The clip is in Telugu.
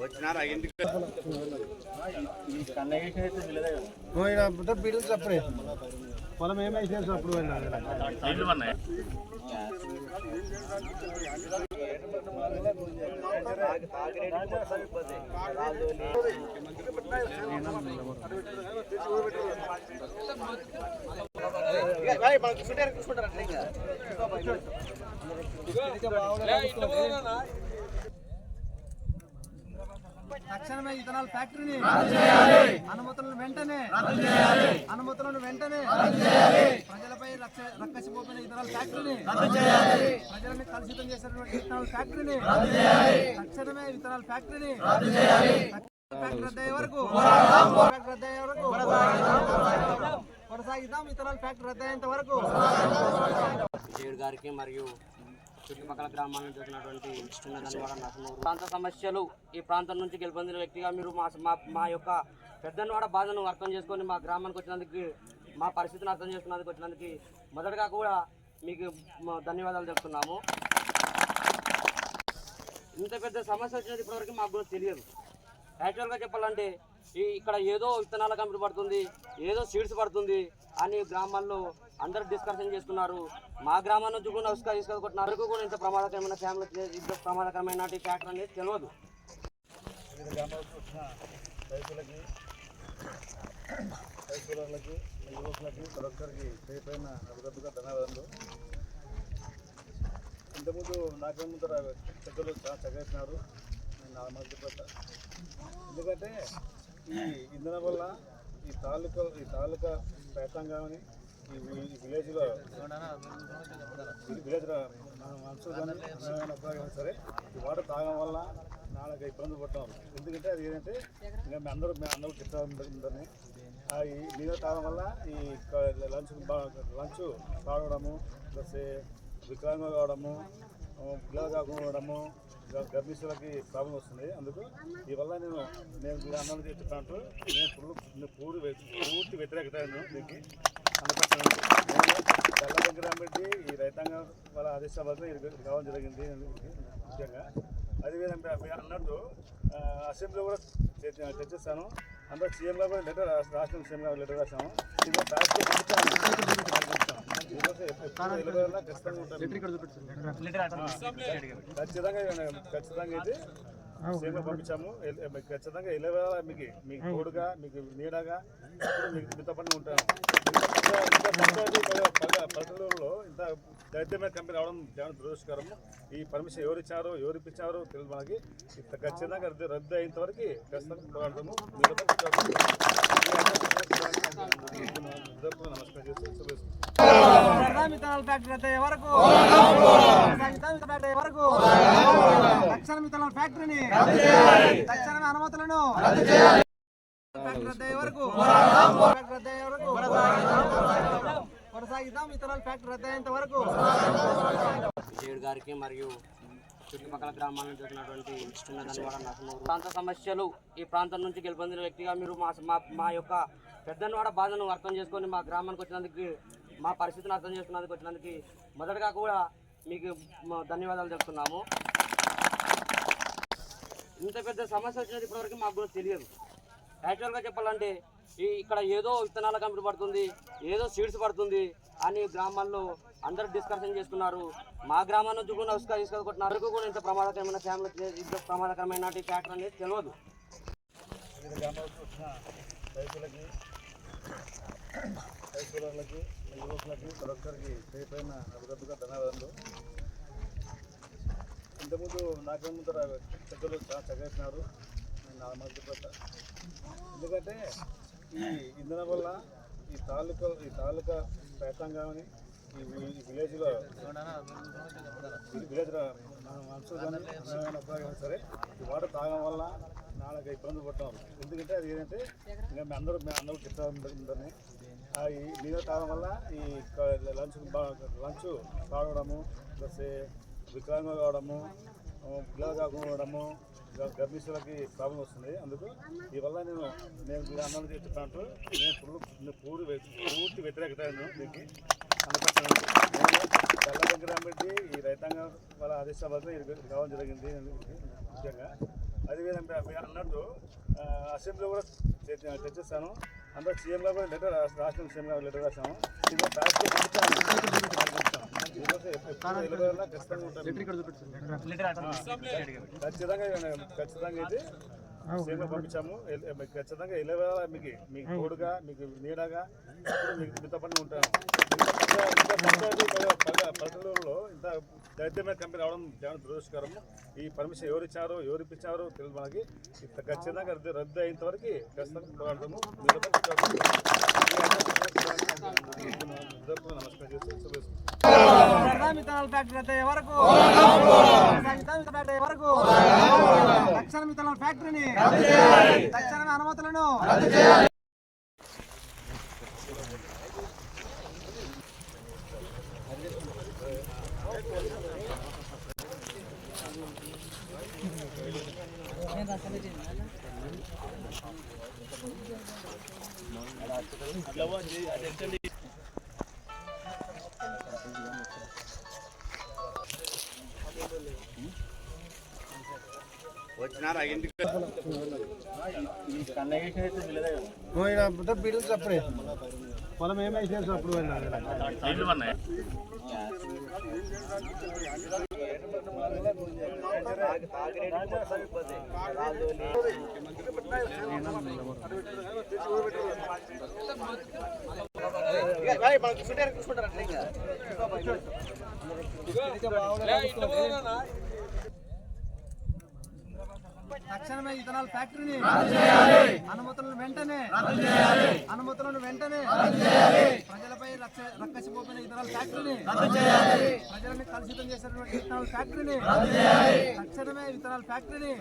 వచ్చినారా ఇంటికి బీడల్స్ అప్పుడే పొలం ఏం వేసినారు అప్పుడు తక్షణమే ఇథనాల్ ఫ్యాక్టరీని అనుమతులను వెంటనే అనుమతులను వెంటనే ప్రజలపై రక్ష- రక్కసిపోతున్న ఇథనాల్ ఫ్యాక్టరీని ప్రజలను కలుషితం చేసినటువంటి ఇథనాల్ ఫ్యాక్టరీని తక్షణమే ఇథనాల్ ఫ్యాక్టరీని ఫ్యాక్టరీ రద్దయ్యే వరకు ఫ్యాక్టరీ రద్దయ్యే వరకు కొనసాగిద్దాం ఇథనాల్ ఫ్యాక్టరీ రద్దయ్యేంత వరకు గారికి మరియు చుట్టుపక్కల గ్రామాల నుంచి వచ్చినటువంటి చిన్న ప్రాంత సమస్యలు ఈ ప్రాంతం నుంచి గెలుపొందిన వ్యక్తిగా మీరు మా మా మా యొక్క పెద్దన్నవాడ బాధను అర్థం చేసుకొని మా గ్రామానికి వచ్చినందుకు మా పరిస్థితిని అర్థం చేసుకున్నందుకు వచ్చినందుకు మొదటగా కూడా మీకు ధన్యవాదాలు చెప్తున్నాము. ఇంత పెద్ద సమస్య వచ్చినది ఇప్పటివరకు మాకు కూడా తెలియదు. యాక్చువల్గా చెప్పాలంటే ఈ ఇక్కడ ఏదో విత్తనాల కంపెనీ పడుతుంది ఏదో సీడ్స్ పడుతుంది అని గ్రామాల్లో అందరూ డిస్కషన్ చేసుకున్నారు. మా గ్రామం నుంచి కూడా ఉసుక ఇసుక కొట్టిన వరకు కూడా ఇంత ప్రమాదకరమైన ఫ్యామిలీ ఇంత ప్రమాదకరమైన ఫ్యాక్టర్ అనేది తెలియదు. వివిధ గ్రామాలకు రైతులకి రైతులకి యువకులకి ప్రతి ఒక్కరికి పేపైన అభివృద్ధిగా ధన్యవాదాలు ఇంతకుముందు నాకే ముందర చాలా చదివేసినారు నేను నా మధ్యపడ్డ ఎందుకంటే ఈ ఇంధనం వల్ల ఈ తాలూకా ఈ తాలూకా పేతంగాని కానీ ఈ విలేజ్లో ఈ విలేజ్లో అబ్బాయి సరే ఈ వాటర్ తాగడం వల్ల నాలుగు ఇబ్బంది పడ్డాం ఎందుకంటే అది ఏంటంటే ఇంకా మేము అందరూ మేము అందరూ చెప్తా ఈ నీళ్ళు తాగడం వల్ల ఈ లంచ్ లంచ్ తాగడము ప్లస్ వికలాంగం కావడము పిల్లలు కాకపోవడము గర్భిణీలకి ప్రాబ్లం వస్తుంది అందుకు ఈ వల్ల నేను నేను మీరు చెప్తాను నేను ఫుల్ నేను పూర్తి పూర్తి వ్యతిరేకత దీనికి అందుకోసం తెల్ల వెంకటరామరెడ్డి ఈ రైతాంగం వాళ్ళ ఆదేశాల ఇది కావడం జరిగింది ముఖ్యంగా. అదేవిధంగా మీరు అన్నట్టు ఆ, అసెంబ్లీ కూడా చర్చిస్తాను అందరూ సీఎం గారు కూడా లెటర్ రాసి- రాష్ట్రం సీఎం గారు లెటర్ రాసాము ఖచ్చితంగా. ఖచ్చితంగా అయితే సీఎం పంపించాము. ఖచ్చితంగా వెళ్ళేవేళ మీకు మీకు తోడుగా మీకు నీడగా మీకు మీతో పని ఉంటాను ఇంత ఇంత దరిద్రమైన కంపెనీ రావడం చాలా దురదృష్టకరము. ఈ పర్మిషన్ ఎవరు ఇచ్చారో ఎవరు ఇప్పించారో తెలియదు మనకి. ఇంత ఖచ్చితంగా రద్దు రద్దు అయ్యేంత వరకు ఖచ్చితంగా పోరాడతాము నమస్కారం చేస్తూ ఫ్యాక్టరీ ఫ్యాక్టరీని అనుమతులను ఫ్యాక్టరీ వరకు వరకు కొనసాగిద్దాం. మిథనాల్ ఫ్యాక్టరీ రద్దయ్యేంత వరకు విజయుడు గారికి మరియు చుట్టుపక్కల గ్రామాల నుంచి వచ్చినటువంటి చిన్న ప్రాంత సమస్యలు ఈ ప్రాంతం నుంచి గెలుపొందిన వ్యక్తిగా మీరు మా మా మా యొక్క పెద్దన్నవాడ బాధను అర్థం చేసుకొని మా గ్రామానికి వచ్చినందుకు మా పరిస్థితిని అర్థం చేసుకున్నందుకు వచ్చినందుకు మొదటగా కూడా మీకు ధన్యవాదాలు చెప్తున్నాము. ఇంత పెద్ద సమస్య వచ్చినది ఇప్పటివరకు మాకు కూడా తెలియదు. యాక్చువల్గా చెప్పాలంటే ఈ ఇక్కడ ఏదో విత్తనాల కంపెనీ పడుతుంది ఏదో సీడ్స్ పడుతుంది అని గ్రామాల్లో అందరూ డిస్కషన్ చేసుకున్నారు మా గ్రామం నుంచి కూడా ఉసుక ఇసుక కూడా ఇంత ప్రమాదకరమైన ఫ్యామిలీ ఇంత ప్రమాదకరమైన ఫ్యాక్టర్ అనేది తెలియదు. రైతులకి రైతులకి యువకులకి ప్రతి పేపైన ధన్యవాదాలు ఇంతకుముందు నాకే ముందర పెద్దలు చాలా చదివేసినారు నేను నాలుగు మంది ఎందుకంటే ఈ ఇంధనం వల్ల ఈ తాలూకా ఈ తాలూకా పేతంగాని ఈ విలేజ్లో ఈ విలేజ్లో కానీ సరే ఈ వాటర్ తాగడం వల్ల నాలుగు ఇబ్బంది పడ్డాం. ఎందుకంటే అది ఏంటంటే ఇంకా మేము అందరూ మేము అందరూ చెప్తా ఉందని ఆ ఈ నీళ్ళు తాగడం వల్ల ఈ లంచ్ లంచ్ తాగడము ప్లస్ వికలాంగం కావడము ఆ, కాకుండా కాకపోవడము గర్భిణీలకు ప్రాబ్లం వస్తుంది. అందుకు ఈ వల్ల నేను నేను మీరు అన్నం చెప్తాను నేను ఫుల్ పూర్తి పూర్తి వ్యతిరేకత దీనికి అందుకోసం నేను దగ్గర పెట్టి ఈ రైతాంగం వాళ్ళ ఆదేశాల వల్ల ఇది కావడం జరిగింది ముఖ్యంగా. అదేవిధంగా మీరు అన్నట్టు అసెంబ్లీలో అసెంబ్లీ కూడా చర్చిస్తాను. అందరూ సీఎం గారు కూడా లెటర్ రాష్ట్రం సీఎం గారు లెటర్ రాసాము ఖచ్చితంగా. ఖచ్చితంగా ఖచ్చితంగా పంపించాము. మీకు ఖచ్చితంగా ఇలవేళ మీకు మీకు తోడుగా మీకు నీడగా మీకు మీతో పని ఉంటాను. పల్లెటూరులో ఇంత దైత్యమైన కంపెనీ రావడం చాలా దురదృష్టకరం. ఈ పర్మిషన్ ఎవరు ఇచ్చారు ఎవరు ఇప్పించారు తెలియదు మనకి. ఇంత ఖచ్చితంగా రద్దు రద్దు అయ్యేంత వరకు ఖచ్చితంగా పోరాడతాము మీతో పని చేస్తాము. ఈ అవకాశం నమస్కారం చేస్తూ శుభేస్తున్నాను. మిథనాల్ ఫ్యాక్టరీ అయ్యే వరకు ఫ్యాక్టరీ వరకు తక్షణ మిథనాల్ ఫ్యాక్టరీని తక్షణమే అనుమతులను బీడులు అప్పుడే పొలం ఏమైనా వేసినారు అప్పుడు తక్షణమే ఇథనాల్ ఫ్యాక్టరీని అనుమతులను వెంటనే అనుమతులను వెంటనే రక్కసిపోతున్న ఇథనాల్ ఫ్యాక్టరీని. ప్రజలను కలుషితం చేసినటువంటి ఇథనాల్ ఫ్యాక్టరీని. తక్షణమే ఇథనాల్ ఫ్యాక్టరీని.